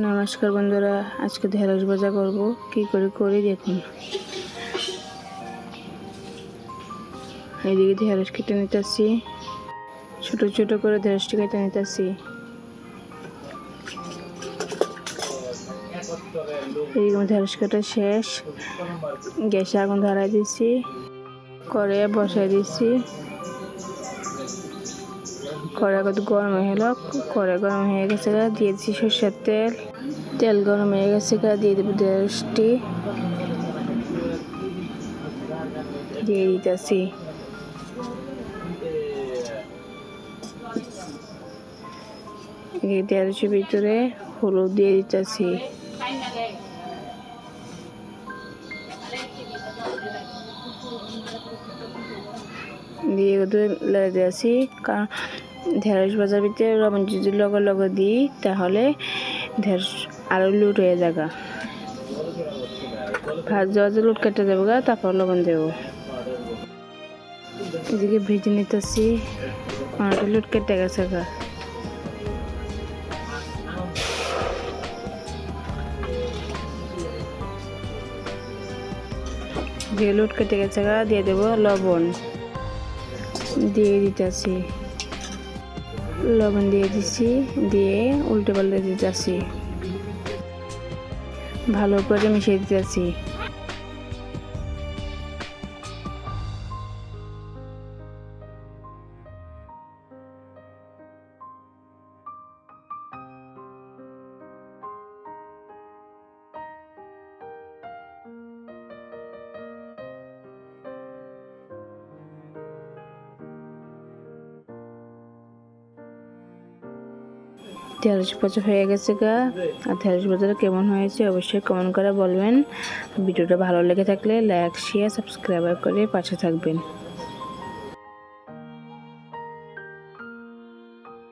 নমস্কার বন্ধুরা, আজকে ঢেঁড়স ভাজা করব। কি করে করি দেখুন। এইদিকে ঢেঁড়স কেটে নিতেছি। ছোট ছোট করে ঢেঁড়সটি কেটে নিতেছি। এইরকম ঢেঁড়স কাটা শেষ। গ্যাসে আগুন ধরাই দিছি। করে বসাই দিছি। কড়া কত গরম হয়ে গেল। কড়া গরম হয়ে গেছে দিয়ে দিচ্ছি সরষের তেল। তেল গরম হয়ে গেছে দিয়ে দেবো ঢেঁড়সটি দিয়ে দিতেছি। ঢেঁড়সের ভিতরে হলুদ দিয়ে দিতেছি। দিয়ে দিয়েছি কারণ ঢেঁড়স ভাজার ভিতরে লবণ যদি লগে লগে দিই, তাহলে ঢেঁড়স লুট হয়ে যাবে ভাজ ভাজা লুট কেটে দেবো গা, তারপর লবণ দেবো। এদিকে ভেজে নিতেছি, অনেকটা লুট কেটে গেছে গা। দিয়ে লুট কেটে গেছে গা, দিয়ে দেবো লবণ। দিয়ে দিতেছি। লবণ দিয়ে দিচ্ছি দিয়ে উল্টে পাল্টে দিতেছি। ভালো করে মিশিয়ে দিতেছি। ঢেঁড়স বছর হয়ে গেছে গা। আর ঢেঁড়স বছর কেমন হয়েছে অবশ্যই কমেন্ট করে বলবেন। ভিডিওটা ভালো লেগে থাকলে লাইক শেয়ার সাবস্ক্রাইব করে পাশে থাকবেন।